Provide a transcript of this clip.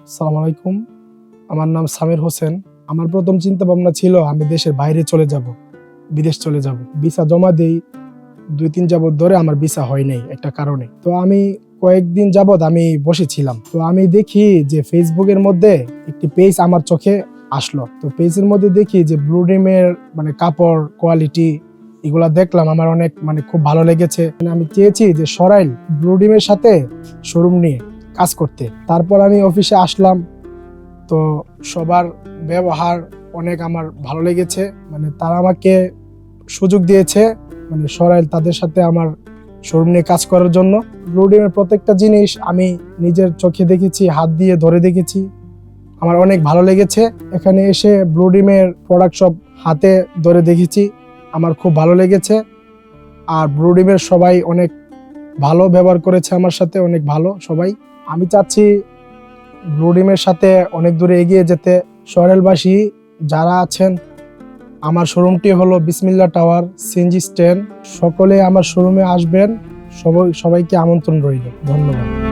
সালাম আলাইকুম। আমার নাম সামির হোসেন। আমার প্রথম চিন্তা ভাবনা ছিল, আমি দেশের বাইরে চলে যাব, বিদেশ চলে যাব। ভিসা জমা দেই, দুই তিন যাবত ধরে আমার ভিসা হয় নাই একটা কারণে। তো আমি কয়েকদিন যাবৎ আমি বসেছিলাম। তো আমি দেখি যে ফেসবুকের মধ্যে একটি পেজ আমার চোখে আসলো। তো পেজের মধ্যে দেখি যে ব্লুডিমের মানে কাপড় কোয়ালিটি এগুলা দেখলাম, আমার অনেক মানে খুব ভালো লেগেছে। মানে আমি চেয়েছি যে সরাইল ব্লুডিমের সাথে শোরুম নিয়ে। কাজ করতে। তারপর আমি অফিসে আসলাম। তো সবার ব্যবহার অনেক আমার ভালো লেগেছে। মানে তারা আমাকে সুযোগ দিয়েছে মানে সরাইল তাদের সাথে আমার শোরুম নিয়ে কাজ করার জন্য। ব্লুডিমের প্রত্যেকটা জিনিস আমি নিজের চোখে দেখেছি, হাত দিয়ে ধরে দেখেছি। আমার অনেক ভালো লেগেছে। এখানে এসে ব্লুডিমের প্রোডাক্ট সব হাতে ধরে দেখেছি। আমার খুব ভালো লেগেছে। আর ব্লুডিমের সবাই অনেক ভালো ব্যবহার করেছে আমার সাথে, অনেক ভালো সবাই। আমি চাচ্ছি ব্লুডিমের সাথে অনেক দূরে এগিয়ে যেতে। সরেলবাসী যারা আছেন, আমার শোরুমটি হলো বিসমিল্লা টাওয়ার, সিএনজি স্ট্যান্ড। সকলে আমার শোরুমে আসবেন। সবাই সবাইকে আমন্ত্রণ রইল। ধন্যবাদ।